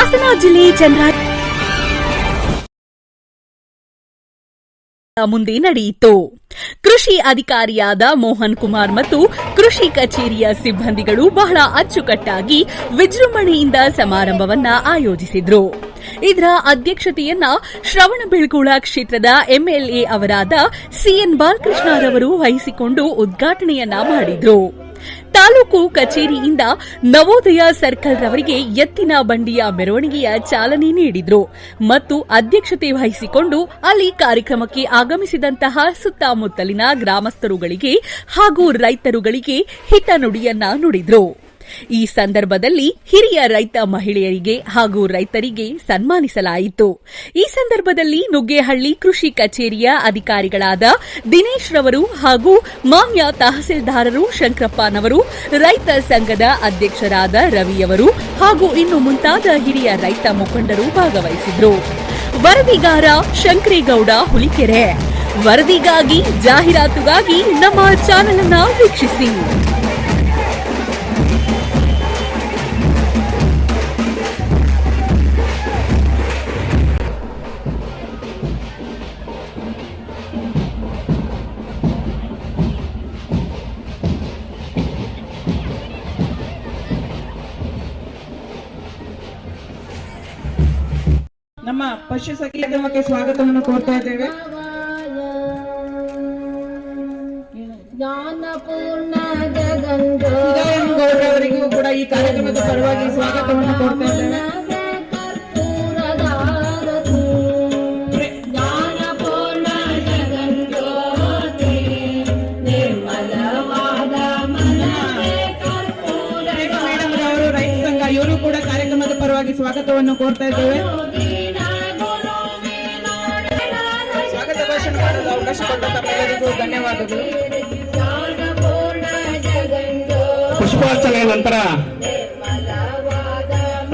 ಹಾಸನ ಜಿಲ್ಲೆ ಮುಂದೆ ನಡೆಯಿತು. ಕೃಷಿ ಅಧಿಕಾರಿಯಾದ ಮೋಹನ್ ಕುಮಾರ್ ಮತ್ತು ಕೃಷಿ ಕಚೇರಿಯ ಸಿಬ್ಬಂದಿಗಳು ಬಹಳ ಅಚ್ಚುಕಟ್ಟಾಗಿ ವಿಜೃಂಭಣೆಯಿಂದ ಸಮಾರಂಭವನ್ನ ಆಯೋಜಿಸಿದ್ರು. ಇದರ ಅಧ್ಯಕ್ಷತೆಯನ್ನ ಶ್ರವಣಬೆಳಗೊಳ ಕ್ಷೇತ್ರದ ಎಂಎಲ್ಎ ಅವರಾದ ಸಿಎನ್ ಬಾಲಕೃಷ್ಣರವರು ವಹಿಸಿಕೊಂಡು ಉದ್ಘಾಟನೆಯನ್ನ ಮಾಡಿದ್ರು. ತಾಲೂಕು ಕಚೇರಿಯಿಂದ ನವೋದಯ ಸರ್ಕಲ್ ರವರಿಗೆ ಎತ್ತಿನ ಬಂಡಿಯ ಮೆರವಣಿಗೆಯ ಚಾಲನೆ ನೀಡಿದ್ರು ಮತ್ತು ಅಧ್ಯಕ್ಷತೆ ವಹಿಸಿಕೊಂಡು ಅಲ್ಲಿ ಕಾರ್ಯಕ್ರಮಕ್ಕೆ ಆಗಮಿಸಿದಂತಹ ಸುತ್ತಮುತ್ತಲಿನ ಗ್ರಾಮಸ್ಥರುಗಳಿಗೆ ಹಾಗೂ ರೈತರುಗಳಿಗೆ ಹಿತನುಡಿಯನ್ನ ನುಡಿದ್ರು. ಈ ಸಂದರ್ಭದಲ್ಲಿ ಹಿರಿಯ ರೈತ ಮಹಿಳೆಯರಿಗೆ ಹಾಗೂ ರೈತರಿಗೆ ಸನ್ಮಾನಿಸಲಾಯಿತು. ಈ ಸಂದರ್ಭದಲ್ಲಿ ನುಗ್ಗೇಹಳ್ಳಿ ಕೃಷಿ ಕಚೇರಿಯ ಅಧಿಕಾರಿಗಳಾದ ದಿನೇಶ್ ರವರು ಹಾಗೂ ಮಾನ್ಯ ತಹಸೀಲ್ದಾರರು ಶಂಕರಪ್ಪನವರು, ರೈತ ಸಂಘದ ಅಧ್ಯಕ್ಷರಾದ ರವಿಯವರು ಹಾಗೂ ಇನ್ನು ಮುಂತಾದ ಹಿರಿಯ ರೈತ ಮುಖಂಡರು ಭಾಗವಹಿಸಿದ್ರು. ವರದಿಗಾರ ಶಂಕರೇಗೌಡ ಹುಲಿಕೆರೆ. ವರದಿಗಾಗಿ ಜಾಹೀರಾತುಗಾಗಿ ನಮ್ಮ ಚಾನೆಲ್ ಅನ್ನ ವೀಕ್ಷಿಸಿ. ನಮ್ಮ ಪಶು ಸಂಗೀತಕ್ಕೆ ಸ್ವಾಗತವನ್ನು ಕೋರ್ತಾ ಇದ್ದೇವೆ. ಜ್ಞಾನಪೂರ್ಣ ಅವರಿಗೂ ಕೂಡ ಈ ಕಾರ್ಯಕ್ರಮದ ಪರವಾಗಿ ಸ್ವಾಗತವನ್ನು ಕೋರ್ತಾ ಇದ್ದೇವೆ. ಮೇಡಮ್ ಅವರು ರೈತ ಸಂಘ ಇವರು ಕೂಡ ಕಾರ್ಯಕ್ರಮದ ಪರವಾಗಿ ಸ್ವಾಗತವನ್ನು ಕೋರ್ತಾ ಇದ್ದೇವೆ. ಅವಕಾಶ ತಮ್ಮೆಲ್ಲರಿಗೂ ಧನ್ಯವಾದಗಳು. ಪುಷ್ಪಾರ್ಚನೆಯ ನಂತರ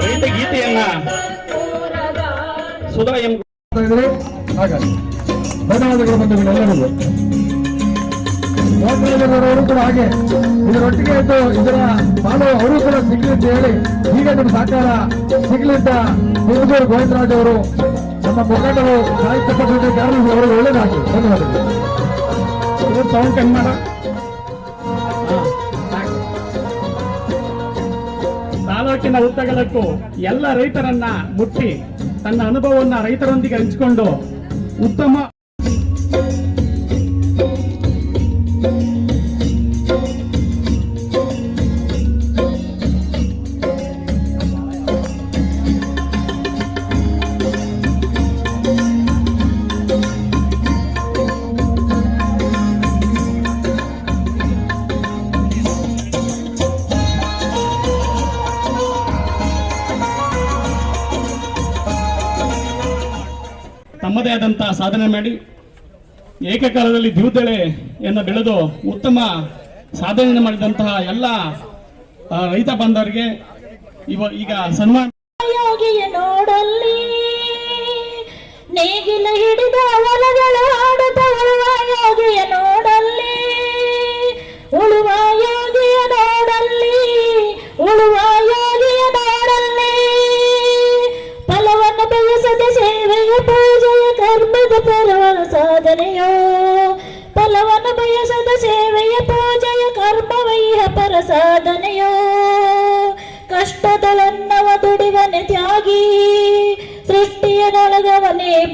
ರೈತ ಗೀತೆಯನ್ನ ಸುಧಾ ಎಂ ಧನ್ಯವಾದಗಳು ಬಂಧುಗಳೆಲ್ಲರಿಗೂ ಅವರು ಕೂಡ ಹಾಗೆ ಇದರೊಟ್ಟಿಗೆ ಇದ್ದು ಇದರ ಪಾಲು ಅವರು ಕೂಡ ಸಿಗ್ಲಿ ಅಂತ ಹೇಳಿ ಈಗ ನಿಮ್ಮ ಸಹಕಾರ ಸಿಗ್ಲಿ ಅಂತ ಗೋವಿಂದರಾಜ್ ಅವರು ನಮ್ಮ ಮುಖಂಡರು ಸಾಹಿತ್ಯ ಪರಿಷತ್ ಕಾರಣ ಅವರು ಒಳ್ಳೆಯದಾಗಲಿ ಧನ್ಯವಾದಗಳು ಸೌಂಡ್ ಕಮ್ಮಿ ಮಾಡ. ತಾಲೂಕಿನ ಉದ್ದಗಲಕ್ಕೂ ಎಲ್ಲ ರೈತರನ್ನ ಮುಟ್ಟಿ ತನ್ನ ಅನುಭವವನ್ನ ರೈತರೊಂದಿಗೆ ಹಂಚಿಕೊಂಡು ಉತ್ತಮ ತಮ್ಮದೇ ಆದಂತಹ ಸಾಧನೆ ಮಾಡಿ ಏಕಕಾಲದಲ್ಲಿ ದ್ವಿದಳೆಯನ್ನು ಬೆಳೆದು ಉತ್ತಮ ಸಾಧನೆಯನ್ನು ಮಾಡಿದಂತಹ ಎಲ್ಲ ರೈತ ಬಾಂಧವರಿಗೆ ಇವ, ಈಗ ಸನ್ಮಾನ ನೋಡಲ್ಲಿ ನೇಗಿಲ ಹಿಡಿದ ತ್ಯಾಗಿ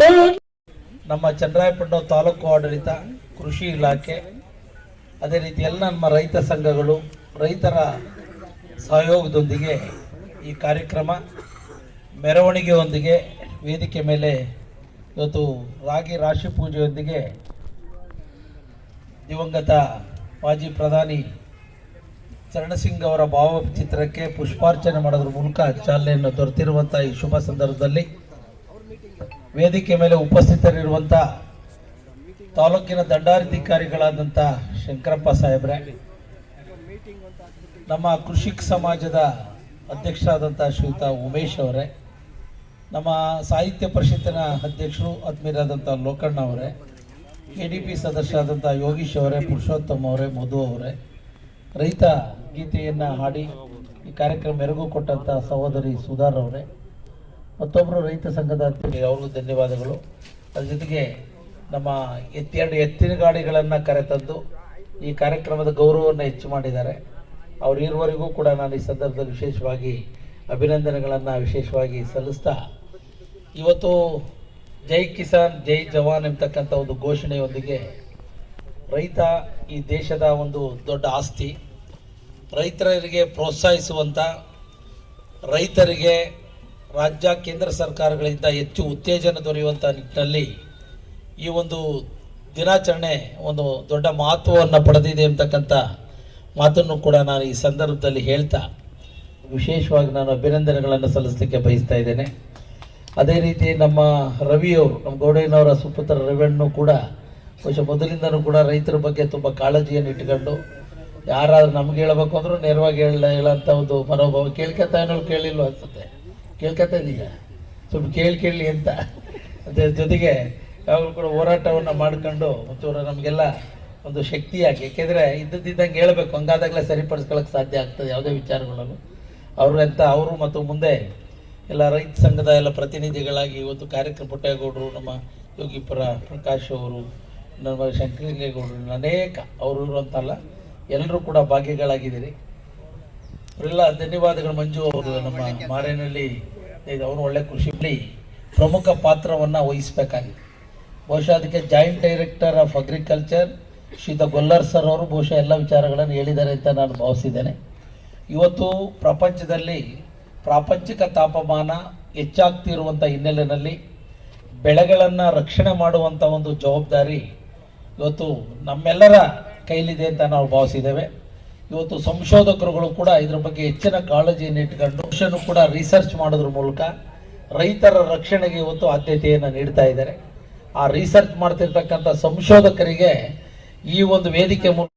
ಭೂಮಿ ನಮ್ಮ ಚನ್ನರಾಯಪಟ್ಟಣ ತಾಲೂಕು ಆಡಳಿತ, ಕೃಷಿ ಇಲಾಖೆ, ಅದೇ ರೀತಿ ಎಲ್ಲ ನಮ್ಮ ರೈತ ಸಂಘಗಳು, ರೈತರ ಸಹಯೋಗದೊಂದಿಗೆ ಈ ಕಾರ್ಯಕ್ರಮ ಮೆರವಣಿಗೆಯೊಂದಿಗೆ ವೇದಿಕೆ ಮೇಲೆ ಇವತ್ತು ರಾಗಿ ರಾಶಿ ಪೂಜೆಯೊಂದಿಗೆ ದಿವಂಗತ ಮಾಜಿ ಪ್ರಧಾನಿ ಚರಣಸಿಂಗ್ ಅವರ ಭಾವಚಿತ್ರಕ್ಕೆ ಪುಷ್ಪಾರ್ಚನೆ ಮಾಡೋದ್ರ ಮೂಲಕ ಚಾಲನೆಯನ್ನು ದೊರೆತಿರುವಂಥ ಈ ಶುಭ ಸಂದರ್ಭದಲ್ಲಿ ವೇದಿಕೆ ಮೇಲೆ ಉಪಸ್ಥಿತರಿರುವಂಥ ತಾಲೂಕಿನ ದಂಡಾಧಿಕಾರಿಗಳಾದಂಥ ಶಂಕರಪ್ಪ ಸಾಹೇಬ್ರೆ, ನಮ್ಮ ಕೃಷಿಕ್ ಸಮಾಜದ ಅಧ್ಯಕ್ಷರಾದಂಥ ಶ್ರೀಯುತ ಉಮೇಶ್ ಅವರೇ, ನಮ್ಮ ಸಾಹಿತ್ಯ ಪರಿಷತ್ತಿನ ಅಧ್ಯಕ್ಷರು ಆತ್ಮೀಯರಾದಂಥ ಲೋಕಣ್ಣ ಅವರೇ ಕೆ ಡಿ ಪಿ ಸದಸ್ಯರಾದಂಥ ಯೋಗೀಶ್ ಅವರೇ, ಪುರುಷೋತ್ತಮ್ ಅವರೇ, ಮಧು ಅವರೇ, ರೈತ ಗೀತೆಯನ್ನು ಹಾಡಿ ಈ ಕಾರ್ಯಕ್ರಮ ಮೆರುಗು ಕೊಟ್ಟಂಥ ಸಹೋದರಿ ಸುಧಾರ್ ಅವರೇ ಮತ್ತೊಬ್ಬರು ರೈತ ಸಂಘದ ಅಧ್ಯಕ್ಷ, ಅವ್ರಿಗೂ ಧನ್ಯವಾದಗಳು. ಅದ್ರ ಜೊತೆಗೆ ನಮ್ಮ ಎತ್ತಿ ಎರಡು ಎತ್ತಿನ ಗಾಡಿಗಳನ್ನು ಕರೆತಂದು ಈ ಕಾರ್ಯಕ್ರಮದ ಗೌರವವನ್ನು ಹೆಚ್ಚು ಮಾಡಿದ್ದಾರೆ. ಅವರಿರುವರೆಗೂ ಕೂಡ ನಾನು ಈ ಸಂದರ್ಭದಲ್ಲಿ ವಿಶೇಷವಾಗಿ ಅಭಿನಂದನೆಗಳನ್ನು ವಿಶೇಷವಾಗಿ ಸಲ್ಲಿಸ್ತಾ, ಇವತ್ತು ಜೈ ಕಿಸಾನ್, ಜೈ ಜವಾನ್ ಎಂಬತಕ್ಕಂಥ ಒಂದು ಘೋಷಣೆಯೊಂದಿಗೆ ರೈತ ಈ ದೇಶದ ಒಂದು ದೊಡ್ಡ ಆಸ್ತಿ. ರೈತರಿಗೆ ಪ್ರೋತ್ಸಾಹಿಸುವಂಥ ರೈತರಿಗೆ ರಾಜ್ಯ, ಕೇಂದ್ರ ಸರ್ಕಾರಗಳಿಂದ ಹೆಚ್ಚು ಉತ್ತೇಜನ ದೊರೆಯುವಂಥ ನಿಟ್ಟಿನಲ್ಲಿ ಈ ಒಂದು ದಿನಾಚರಣೆ ಒಂದು ದೊಡ್ಡ ಮಹತ್ವವನ್ನು ಪಡೆದಿದೆ ಅಂತಕ್ಕಂಥ ಮಾತನ್ನು ಕೂಡ ನಾನು ಈ ಸಂದರ್ಭದಲ್ಲಿ ಹೇಳ್ತಾ, ವಿಶೇಷವಾಗಿ ನಾನು ಅಭಿನಂದನೆಗಳನ್ನು ಸಲ್ಲಿಸಲಿಕ್ಕೆ ಬಯಸ್ತಾ ಇದ್ದೇನೆ. ಅದೇ ರೀತಿ ನಮ್ಮ ರವಿಯವರು, ನಮ್ಮ ಗೌಡಯ್ಯನವರ ಸುಪುತ್ರ ರವಿಯನ್ನು ಕೂಡ, ಬಹುಶಃ ಮೊದಲಿಂದನೂ ಕೂಡ ರೈತರ ಬಗ್ಗೆ ತುಂಬ ಕಾಳಜಿಯನ್ನು ಇಟ್ಕೊಂಡು ಯಾರಾದ್ರೂ ನಮ್ಗೆ ಹೇಳ್ಬೇಕು ಅಂದ್ರೂ ನೇರವಾಗಿ ಹೇಳ ಹೇಳೋಂಥ ಒಂದು ಮನೋಭಾವ. ಕೇಳ್ಕೊತಾ ಏನೋ ಕೇಳಿಲ್ವ ಅನ್ಸುತ್ತೆ? ಕೇಳ್ಕೊತಾ ಇದೀಯ ಸ್ವಲ್ಪ ಕೇಳಿ ಕೇಳಿ ಅಂತ. ಅದ್ರ ಜೊತೆಗೆ ಯಾವಾಗಲೂ ಕೂಡ ಹೋರಾಟವನ್ನು ಮಾಡ್ಕೊಂಡು ಒಂಚೂರು ನಮಗೆಲ್ಲ ಒಂದು ಶಕ್ತಿಯಾಗಿ ಯಾಕೆಂದರೆ ಇದ್ದಿದ್ದಂಗೆ ಹೇಳ್ಬೇಕು, ಹಂಗಾದಾಗಲೇ ಸರಿಪಡಿಸ್ಕೊಳ್ಳೋಕೆ ಸಾಧ್ಯ ಆಗ್ತದೆ ಯಾವುದೇ ವಿಚಾರಗಳನ್ನು ಅವ್ರಂತ ಅವರು ಮತ್ತು ಮುಂದೆ ಎಲ್ಲ ರೈತ ಸಂಘದ ಎಲ್ಲ ಪ್ರತಿನಿಧಿಗಳಾಗಿ ಇವತ್ತು ಕಾರ್ಯಕ್ರಮ ಪುಟ್ಟೇಗೌಡರು ನಮ್ಮ ಯೋಗಿಪುರ ಪ್ರಕಾಶ್ ಅವರು, ನಮ್ಮ ಶಂಕರಿಂಗೇಗೌಡರು ಅನೇಕ ಅವರು ಅಂತಲ್ಲ. ಎಲ್ಲರೂ ಕೂಡ ಭಾಗ್ಯಗಳಾಗಿದ್ದೀರಿ ಅವರೆಲ್ಲ ಧನ್ಯವಾದಗಳು ಮಂಜು ಅವರು ನಮ್ಮ ಮಾರೇನಲ್ಲಿ ಅವರು ಒಳ್ಳೆ ಕೃಷಿಲಿ ಪ್ರಮುಖ ಪಾತ್ರವನ್ನು ವಹಿಸಬೇಕಾಗಿದೆ. ಬಹುಶಃ ಅದಕ್ಕೆ joint director of agriculture Shrita Gollar sir ಅವರು ಬಹುಶಃ ಎಲ್ಲ ವಿಚಾರಗಳನ್ನು ಹೇಳಿದ್ದಾರೆ ಅಂತ ನಾನು ಭಾವಿಸಿದ್ದೇನೆ. ಇವತ್ತು ಪ್ರಪಂಚದಲ್ಲಿ ಪ್ರಾಪಂಚಿಕ ತಾಪಮಾನ ಹೆಚ್ಚಾಗ್ತಿರುವಂಥ ಹಿನ್ನೆಲೆಯಲ್ಲಿ ಬೆಳೆಗಳನ್ನು ರಕ್ಷಣೆ ಮಾಡುವಂಥ ಒಂದು ಜವಾಬ್ದಾರಿ ಇವತ್ತು ನಮ್ಮೆಲ್ಲರ ಕೈಲಿದೆ ಅಂತ ನಾವು ಭಾವಿಸಿದ್ದೇವೆ. ಇವತ್ತು ಸಂಶೋಧಕರುಗಳು ಕೂಡ ಇದ್ರ ಬಗ್ಗೆ ಹೆಚ್ಚಿನ ಕಾಳಜಿಯನ್ನು ಇಟ್ಕೊಂಡು ಮನುಷ್ಯನು ಕೂಡ ರಿಸರ್ಚ್ ಮಾಡೋದ್ರ ಮೂಲಕ ರೈತರ ರಕ್ಷಣೆಗೆ ಇವತ್ತು ಆದ್ಯತೆಯನ್ನು ನೀಡ್ತಾ ಇದ್ದಾರೆ. ಆ ರಿಸರ್ಚ್ ಮಾಡ್ತಿರ್ತಕ್ಕಂಥ ಸಂಶೋಧಕರಿಗೆ ಈ ಒಂದು ವೇದಿಕೆ ಮೂಲಕ